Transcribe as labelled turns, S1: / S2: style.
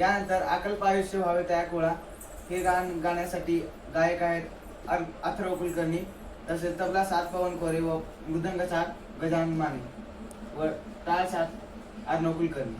S1: यानंतर अकल्प आयुष्य व्हावे त्या कोळा हे गाण गाण्यासाठी गायक आहेत अर- अथर्व कुलकर्णी तसेच तबला सात पवन कोरे व मृदंग सात गजानन माने व टाळ सात अर्णव कुलकर्णी.